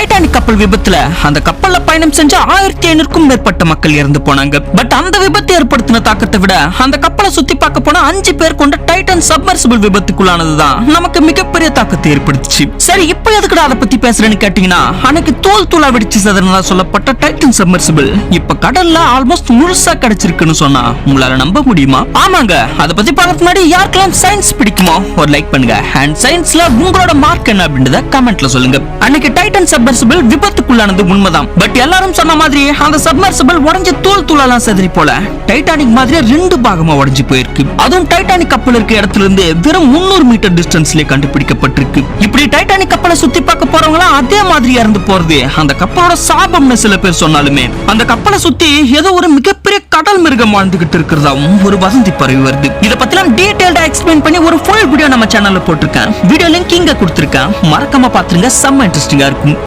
Titanic கப்பல் விபத்துல அந்த கப்பல்ல பயணம் செஞ்ச ஆயிரத்தி ஐநூறுக்கும் மேற்பட்ட மக்கள் இறந்து போனாங்க. பட் அந்த விபத்து ஏற்படுத்தின தாக்கத்தை விட அந்த கப்பலை சுத்தி பார்க்க போன அஞ்சு பேர் கொண்ட டைட்டன் சப்மர்சிபிள் விபத்துக்குள்ளானதுதான் நமக்கு மிகப்பெரிய தாக்கத்தை ஏற்படுத்துச்சு. சரி இப்போ எதுக்குடா அதை பத்தி பேசுறேன்னு கேட்டீங்கன்னா அன்னைக்கு தோல் தூளா வெடிச்சு சதுரனா சொல்லப்பட்ட டைட்டன் சப்மர்சிபிள் இப்ப கடல்ல ஆல்மோஸ்ட் முழுசா கிடைச்சிருக்குன்னு சொன்னா உங்களால நம்ப முடியுமா? ஆமாங்க அதை பத்தி பார்க்கறதுக்கு முன்னாடி யாருக்கெல்லாம் சயின்ஸ் பிடிக்குமோ ஒரு லைக் பண்ணுங்க. அண்ட் சயின்ஸ்ல உங்களோட மார்க் என்ன அப்படின்றத கமெண்ட்ல சொல்லுங்க. அன்னைக்கு டைட்டன் சப்மர்சிபிள் விபத்துக்குள்ளானது உண்மைதான். பட் எல்லாரும் சொன்ன மாதிரி அந்த சப்மர்சிபிள் உடஞ்ச தூள் தூளெல்லாம் செதறி போல டைட்டானிக் மாதிரி ரெண்டு பாகமா உடஞ்சு போயிருக்கு. அதுவும் டைட்டானிக் கப்பல் இருக்க இடத்துல இருந்து வெறும் 300 மீட்டர் டிஸ்டன்ஸ்ல கண்டுபிடிக்கப்பட்டிருக்கு. இப்படி டைட்டானிக் கப்பலை சுத்தி பார்க்க போறவங்க அதே மாதிரி இறந்து போறது அந்த கப்பலோட சாபம்னு சில பேர் சொன்னாலுமே. அந்த கப்பலை சுத்தி ஏதோ ஒரு மிகப்பெரிய கடல் மிருகம் வாழ்ந்துகிட்டு இருக்கிறதாவும் ஒரு வதந்தி பரவி வருது. இத பத்திலாம் டீடைல்டா எக்ஸ்பிளைன் பண்ணி ஒரு ஃபுல் வீடியோ நம்ம சேனல்ல போட்டிருக்கேன். வீடியோ லிங்க் இங்க கொடுத்திருக்கேன். மறக்காம பாத்துருங்க செம்ம இன்ட்ரெஸ்டிங்கா இருக்கும்.